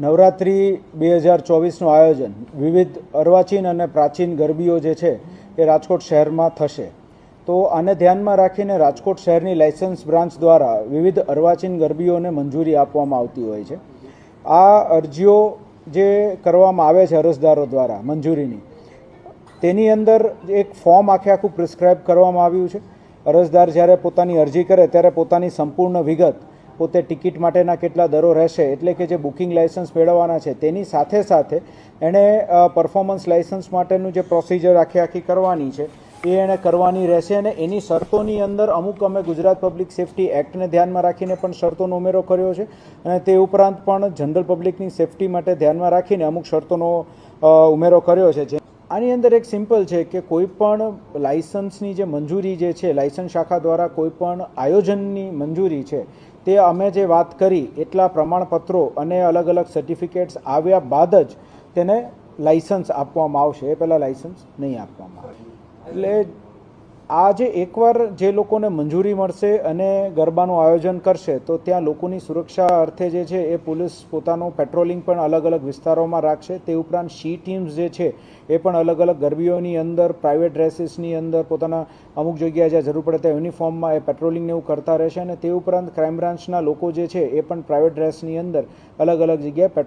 નવરાત્રિ બે હજાર ચોવીસનું આયોજન. વિવિધ અર્વાચીન અને પ્રાચીન ગરબીઓ જે છે એ રાજકોટ શહેરમાં થશે. તો આને ધ્યાનમાં રાખીને રાજકોટ શહેરની લાયસન્સ બ્રાન્ચ દ્વારા વિવિધ અર્વાચીન ગરબીઓને મંજૂરી આપવામાં આવતી હોય છે. આ અરજીઓ જે કરવામાં આવે છે અરજદારો દ્વારા મંજૂરીની, તેની અંદર એક ફોર્મ આખે આખું પ્રિસ્ક્રાઇબ કરવામાં આવ્યું છે. અરજદાર જ્યારે પોતાની અરજી કરે, ત્યારે પોતાની સંપૂર્ણ વિગત પોતે ટિકિટ માટેના કેટલા દરો રહેશે, એટલે કે જે બુકિંગ લાઇસન્સ મેળવવાના છે, તેની સાથે સાથે એણે પરફોર્મન્સ લાઇસન્સ માટેનું જે પ્રોસિજર આખી આખી કરવાની છે, એ એણે કરવાની રહેશે અને એની શરતોની અંદર અમુક અમે ગુજરાત પબ્લિક સેફટી એક્ટને ધ્યાનમાં રાખીને પણ શરતોનો ઉમેરો કર્યો છે અને તે ઉપરાંત પણ જનરલ પબ્લિકની સેફટી માટે ધ્યાનમાં રાખીને અમુક શરતોનો ઉમેરો કર્યો છે, જે આની અંદર એક સિમ્પલ છે કે કોઈ પણ લાયસન્સની જે મંજૂરી જે છે લાયસન્સ શાખા દ્વારા કોઈ પણ આયોજનની મંજૂરી છે, તે અમે જે વાત કરી, એટલા પ્રમાણપત્રો અને અલગ અલગ સર્ટિફિકેટ્સ આવ્યા બાદ જ તેને લાયસન્સ આપવામાં આવશે. એ પહેલાં લાયસન્સ નહીં આપવામાં આવે. એટલે આ જે એકવાર જે લોકોને મંજૂરી મળશે અને ગરબાનું આયોજન કરશે, તો ત્યાં લોકોની સુરક્ષા અર્થે જે છે એ પોલીસ પોતાનું પેટ્રોલિંગ પણ અલગ અલગ વિસ્તારોમાં રાખશે. તે ઉપરાંત શી ટીમ્સ જે છે એ પણ અલગ અલગ ગરબીઓની અંદર, પ્રાઇવેટ ડ્રેસીસની અંદર પોતાના અમુક જગ્યાએ જ્યાં જરૂર પડે ત્યાં યુનિફોર્મમાં એ પેટ્રોલિંગને એવું કરતા રહેશે અને તે ઉપરાંત ક્રાઇમ બ્રાન્ચના લોકો જે છે એ પણ પ્રાઇવેટ ડ્રેસની અંદર અલગ અલગ જગ્યાએ